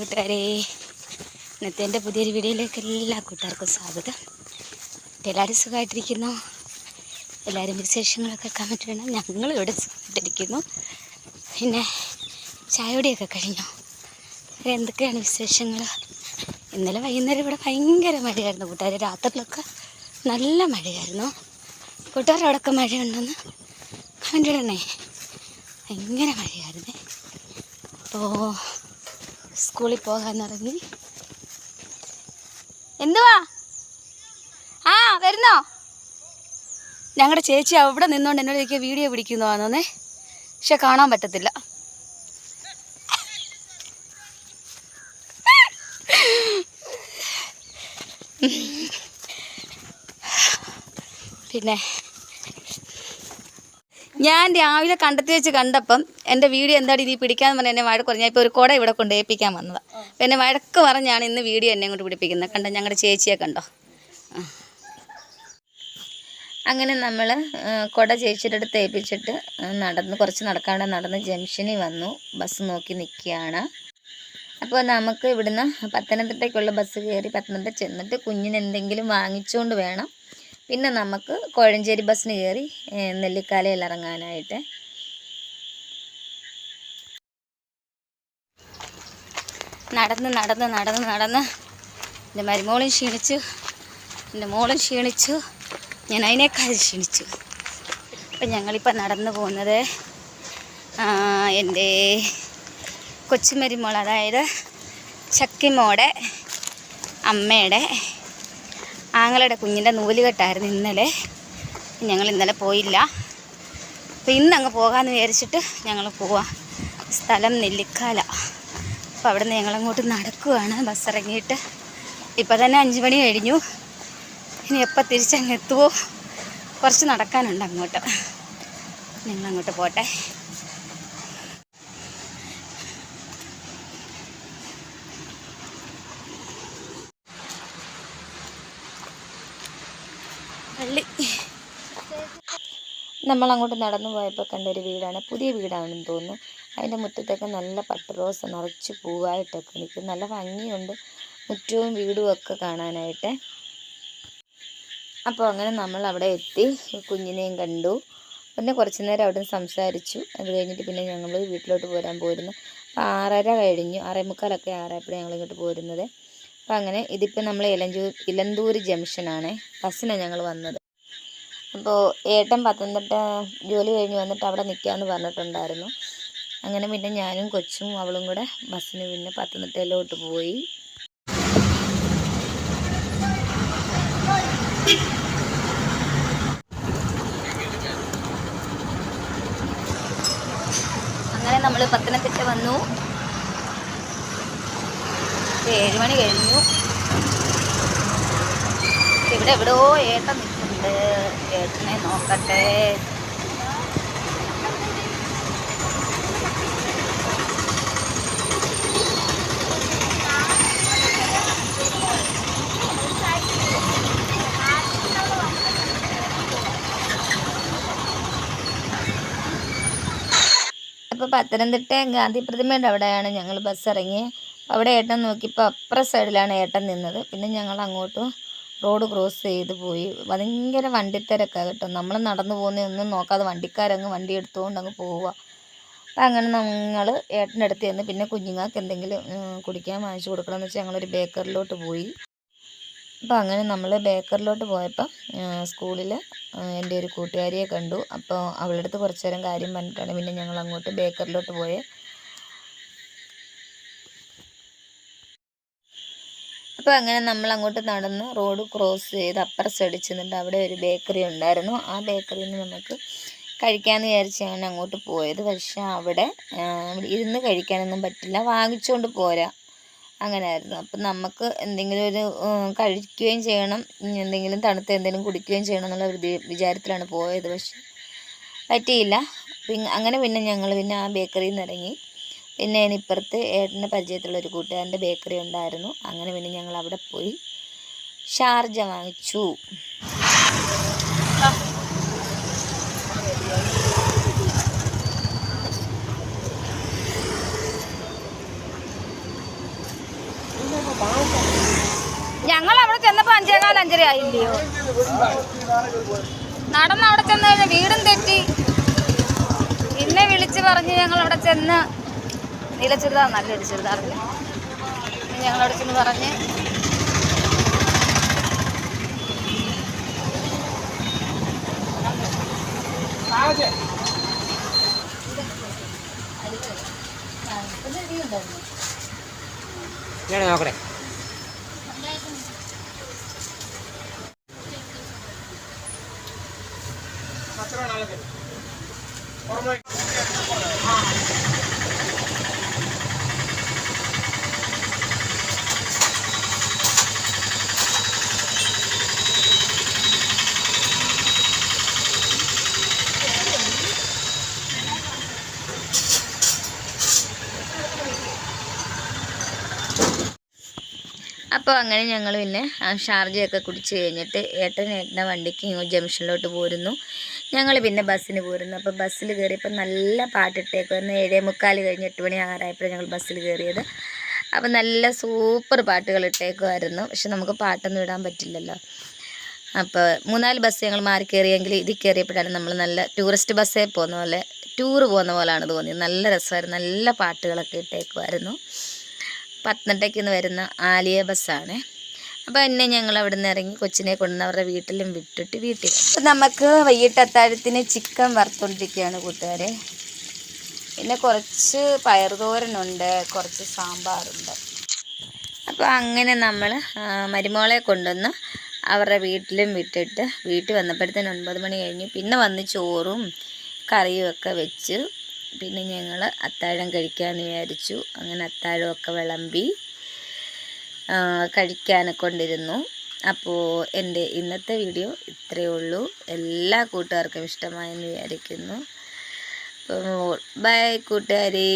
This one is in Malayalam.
കൂട്ടുകാരെ ഇന്നത്തെ എന്റെ പുതിയൊരു വീഡിയോയിലേക്ക് എല്ലാ കൂട്ടുകാർക്കും സ്വാഗതം. എല്ലാവരും സുഖമായിട്ടിരിക്കുന്നു? എല്ലാവരും വിശേഷങ്ങളൊക്കെ കമന്റ് വേണം ഞങ്ങളും ഇവിടെ സുഖമായിട്ടിരിക്കുന്നു. പിന്നെ ചായയോടെയൊക്കെ കഴിഞ്ഞു? എന്തൊക്കെയാണ് വിശേഷങ്ങൾ? ഇന്നലെ വൈകുന്നേരം ഇവിടെ ഭയങ്കര മഴയായിരുന്നു കൂട്ടുകാർ രാത്രിയിലൊക്കെ നല്ല മഴയായിരുന്നു. കൂട്ടുകാരുടെ അവിടെയൊക്കെ മഴയുണ്ടെന്ന് കമന്റ് ഇടണേ. ഭയങ്കര മഴയായിരുന്നേ. അപ്പോൾ സ്കൂളിൽ പോകാനിറങ്ങി. എന്തുവാ? ആ വരുന്നോ? ഞങ്ങളുടെ ചേച്ചി അവിടെ നിന്നുകൊണ്ട് എന്നോട് ചോദിക്കുക വീഡിയോ പിടിക്കുന്നതാണെന്നേ പക്ഷെ കാണാൻ പറ്റത്തില്ല. പിന്നെ ഞാൻ രാവിലെ കണ്ടെത്തി വെച്ച് കണ്ടപ്പം എന്റെ വീഡിയോ എന്താടി ഇനി പിടിക്കാന്ന് പറഞ്ഞ് എന്നെ വഴക്ക് പറഞ്ഞു. ഇപ്പോൾ ഒരു കുട ഇവിടെ കൊണ്ട് ഏൽപ്പിക്കാൻ വന്നതാണ് പിന്നെ വഴക്ക് പറഞ്ഞാണ് ഇന്ന് വീഡിയോ എന്നെ കൊണ്ട് പിടിപ്പിക്കുന്നത്. കണ്ടോ ഞങ്ങളുടെ ചേച്ചിയെ കണ്ടോ? അങ്ങനെ നമ്മൾ കുട ചേച്ചിയുടെ അടുത്ത് ഏൽപ്പിച്ചിട്ട് നടന്ന് കുറച്ച് നടക്കാണ്ട് നടന്ന് ജംഗ്ഷനിൽ വന്നു. ബസ് നോക്കി നിൽക്കുകയാണ്. അപ്പോൾ നമുക്ക് ഇവിടുന്ന് പത്തനംതിട്ടയ്ക്കുള്ള ബസ് കയറി പത്തനംതിട്ട ചെന്നിട്ട് കുഞ്ഞിന് എന്തെങ്കിലും വാങ്ങിച്ചുകൊണ്ട് വേണം. പിന്നെ നമുക്ക് കോഴഞ്ചേരി ബസ്സിന് കയറി നെല്ലിക്കാലയിൽ ഇറങ്ങാനായിട്ട്. നടന്ന് നടന്ന് നടന്ന് നടന്ന്. എന്റെ മരുമോളും ക്ഷീണിച്ചു. എന്റെ മോളും ക്ഷീണിച്ചു. ഞാൻ അതിനേക്കാൾ ക്ഷീണിച്ചു. അപ്പം ഞങ്ങളിപ്പോൾ നടന്നു പോകുന്നത് എന്റെ കൊച്ചുമരുമോൾ അതായത് ചക്കിമോടെ അമ്മയുടെ ആങ്ങളുടെ കുഞ്ഞിന്റെ നൂൽ കെട്ടായിരുന്നു ഇന്നലെ. ഞങ്ങൾ ഇന്നലെ പോയില്ല. അപ്പോൾ ഇന്ന് അങ്ങ് പോകാമെന്ന് വിചാരിച്ചിട്ട് ഞങ്ങൾ പോവാം. സ്ഥലം നെല്ലിക്കാല. അപ്പോൾ അവിടെ നിന്ന് ഞങ്ങളങ്ങോട്ട് നടക്കുവാണ്. ബസ് ഇറങ്ങിയിട്ട് ഇപ്പം തന്നെ അഞ്ച് മണി കഴിഞ്ഞു. ഇനി എപ്പോൾ തിരിച്ചങ്ങ് എത്തുമോ കുറച്ച് നടക്കാനുണ്ട് അങ്ങോട്ട്. ഞങ്ങളങ്ങോട്ട് പോട്ടെ. നമ്മൾ അങ്ങോട്ട് നടന്നു പോയപ്പോൾ കണ്ട ഒരു വീടാണ്. പുതിയ വീടാണെന്ന് തോന്നുന്നു. അതിന്റെ മുറ്റത്തൊക്കെ നല്ല പട്ട് റോസ് നിറച്ച് പൂവായിട്ടൊക്കെ നിൽക്കും നല്ല ഭംഗിയുണ്ട് മുറ്റവും വീടും ഒക്കെ കാണാനായിട്ട്. അപ്പോൾ അങ്ങനെ നമ്മൾ അവിടെ എത്തി. കുഞ്ഞിനെയും കണ്ടു. പിന്നെ കുറച്ച് നേരം അവിടെ നിന്ന് സംസാരിച്ചു. അത് കഴിഞ്ഞിട്ട് പിന്നെ ഞങ്ങൾ വീട്ടിലോട്ട് പോരാൻ പോരുന്നു. അപ്പോൾ ആറര കഴിഞ്ഞു. ആറേ മുക്കാലൊക്കെ ആറായപ്പോഴേ ഞങ്ങൾ ഇങ്ങോട്ട് പോരുന്നത്. അപ്പോൾ അങ്ങനെ ഇതിപ്പോൾ നമ്മൾ ഇലഞ്ചൂർ ഇലന്തൂർ ജംഗ്ഷനാണ്. ബസ്സിനാണ് ഞങ്ങൾ വന്നത്. അപ്പോൾ ഏട്ടൻ പത്തനംതിട്ട ജോലി കഴിഞ്ഞ് വന്നിട്ട് അവിടെ നിൽക്കാമെന്ന് പറഞ്ഞിട്ടുണ്ടായിരുന്നു. അങ്ങനെ പിന്നെ ഞാനും കൊച്ചും അവളും കൂടെ ബസ്സിന് പിന്നെ പത്തനംതിട്ടയിലോട്ട് പോയി. അങ്ങനെ നമ്മൾ പത്തനംതിട്ട വന്നു. ഏഴുമണി മണി കഴിഞ്ഞു. ഇവിടെ എവിടെയോ ഏട്ടൻ നിൽക്കുന്നുണ്ട് ഏട്ടനെ നോക്കട്ടെ. അപ്പോൾ പത്തനംതിട്ട ഗാന്ധി പ്രതിമയുടെ അവിടെയാണ് ഞങ്ങൾ ബസ് ഇറങ്ങി അവിടെ ഏട്ടൻ നോക്കിയപ്പോൾ അപ്പുറ സൈഡിലാണ് ഏട്ടൻ നിന്നത്. പിന്നെ ഞങ്ങൾ അങ്ങോട്ട് റോഡ് ക്രോസ് ചെയ്ത് പോയി. ഭയങ്കര വണ്ടിത്തിരക്കാണ് കേട്ടോ. നമ്മൾ നടന്നു പോകുന്നതൊന്നും നോക്കാതെ വണ്ടിക്കാരങ്ങ് വണ്ടി എടുത്തുകൊണ്ട് അങ്ങ് പോവുക അപ്പം അങ്ങനെ ഞങ്ങൾ ഏട്ടന്റെ അടുത്ത് ചെന്ന് പിന്നെ കുഞ്ഞുങ്ങൾക്ക് എന്തെങ്കിലും കുടിക്കാൻ വാങ്ങിച്ചു കൊടുക്കണമെന്ന് വെച്ചാൽ ഞങ്ങളൊരു ബേക്കറിലോട്ട് പോയി. അപ്പോൾ അങ്ങനെ നമ്മൾ ബേക്കറിലോട്ട് പോയപ്പോൾ സ്കൂളിൽ എന്റെ ഒരു കൂട്ടുകാരിയെ കണ്ടു. അപ്പോൾ അവളുടെ അടുത്ത് കുറച്ച് നേരം കാര്യം പറഞ്ഞിട്ടാണ് പിന്നെ ഞങ്ങൾ അങ്ങോട്ട് ബേക്കറിലോട്ട് പോയത് അപ്പോൾ അങ്ങനെ നമ്മൾ അങ്ങോട്ട് നടന്നു. റോഡ് ക്രോസ് ചെയ്ത് അപ്പുറ സൈഡിൽ അവിടെ ഒരു ബേക്കറി ഉണ്ടായിരുന്നു. ആ ബേക്കറിയിൽ നിന്ന് നമുക്ക് കഴിക്കാമെന്ന് വിചാരിച്ച് ഞാൻ അങ്ങോട്ട് പോയത്. പക്ഷേ അവിടെ ഇരുന്ന് കഴിക്കാനൊന്നും പറ്റില്ല. വാങ്ങിച്ചുകൊണ്ട് പോരാ. അങ്ങനെയായിരുന്നു അപ്പം നമുക്ക് എന്തെങ്കിലും ഒരു കഴിക്കുകയും ചെയ്യണം. എന്തെങ്കിലും തണുത്ത എന്തെങ്കിലും കുടിക്കുകയും ചെയ്യണം എന്നുള്ള ഒരു വിചാരത്തിലാണ് പോയത്. പക്ഷെ പറ്റിയില്ല. അങ്ങനെ പിന്നെ ഞങ്ങൾ പിന്നെ ആ ബേക്കറിയിൽ നിന്ന് ഇറങ്ങി. പിന്നെ അതിനിപ്പുറത്ത് ഏട്ടന്റെ പരിചയത്തിലുള്ള ഒരു കൂട്ടുകാരന്റെ ബേക്കറി ഉണ്ടായിരുന്നു. അങ്ങനെ പിന്നെ ഞങ്ങൾ അവിടെ പോയി ഷാർജ വാങ്ങിച്ചു. ഞങ്ങൾ അവിടെ ചെന്നപ്പോ അഞ്ചേകാൽ അഞ്ചര ആയില്ലയോ? നടന്ന് അവിടെ ചെന്ന് വീടും തെറ്റി. പിന്നെ വിളിച്ചു പറഞ്ഞ് ഞങ്ങൾ അവിടെ ചെന്ന് നീല ചുരിദാർ നല്ലൊരു ചുരിദാറിന് ഞങ്ങൾ അവിടെ ചെന്ന് പറഞ്ഞ് ഞാൻ നോക്കട്ടെ അപ്പോൾ അങ്ങനെ ഞങ്ങൾ പിന്നെ ഷാർജയൊക്കെ കുടിച്ച് കഴിഞ്ഞിട്ട് ഏട്ടൻ ഏട്ടന്റെ വണ്ടിക്ക് ജംഗ്ഷനിലോട്ട് പോരുന്നു. ഞങ്ങൾ പിന്നെ ബസ്സിന് പോരുന്നു. അപ്പോൾ ബസ്സിൽ കയറിയപ്പോൾ നല്ല പാട്ടിട്ടേക്കുമായിരുന്നു ഏഴേ മുക്കാൽ കഴിഞ്ഞ് എട്ട് മണി ആറായപ്പോഴാണ് ഞങ്ങൾ ബസ്സിൽ കയറിയത്. അപ്പോൾ നല്ല സൂപ്പർ പാട്ടുകൾ ഇട്ടേക്കുമായിരുന്നു പക്ഷെ നമുക്ക് പാട്ടൊന്നും ഇടാൻ പറ്റില്ലല്ലോ. അപ്പോൾ മൂന്നാൽ ബസ് ഞങ്ങൾ മാറി കയറിയെങ്കിൽ ഇതിൽ കയറിയപ്പോഴാണ് നമ്മൾ നല്ല ടൂറിസ്റ്റ് ബസ്സേ പോകുന്ന പോലെ ടൂർ പോകുന്ന പോലെയാണ് തോന്നിയത്. നല്ല രസമായിരുന്നു. നല്ല പാട്ടുകളൊക്കെ ഇട്ടേക്കുമായിരുന്നു പത്തനംതിട്ടയ്ക്ക് നിന്ന് വരുന്ന ആലിയ ബസ്സാണ്. അപ്പോൾ എന്നെ ഞങ്ങൾ അവിടെ നിന്ന് ഇറങ്ങി കൊച്ചിനെ കൊണ്ടുവന്ന് അവരുടെ വീട്ടിലും വിട്ടിട്ട് വീട്ടിൽ അപ്പോൾ നമുക്ക് വൈകിട്ട് അത്താഴത്തിന് ചിക്കൻ വറുത്തോണ്ടിരിക്കുകയാണ് കൂട്ടുകാരെ. പിന്നെ കുറച്ച് പയറുതോരനുണ്ട് കുറച്ച് സാമ്പാറുണ്ട്. അപ്പോൾ അങ്ങനെ നമ്മൾ മരുമോളെ കൊണ്ടുവന്ന് അവരുടെ വീട്ടിലും വിട്ടിട്ട് വീട്ടിൽ വന്നപ്പോഴത്തേന് ഒൻപത് മണി കഴിഞ്ഞു. പിന്നെ വന്ന് ചോറും കറിയും ഒക്കെ വെച്ച് പിന്നെ ഞങ്ങൾ അത്താഴം കഴിക്കാമെന്ന് വിചാരിച്ചു. അങ്ങനെ അത്താഴമൊക്കെ വിളമ്പി കഴിക്കാനൊക്കെ കൊണ്ടിരുന്നു. അപ്പോൾ എന്റെ ഇന്നത്തെ വീഡിയോ ഇത്രയേ ഉള്ളൂ. എല്ലാ കൂട്ടുകാർക്കും ഇഷ്ടമായെന്ന് വിചാരിക്കുന്നു. ബൈ കൂട്ടുകാരെ.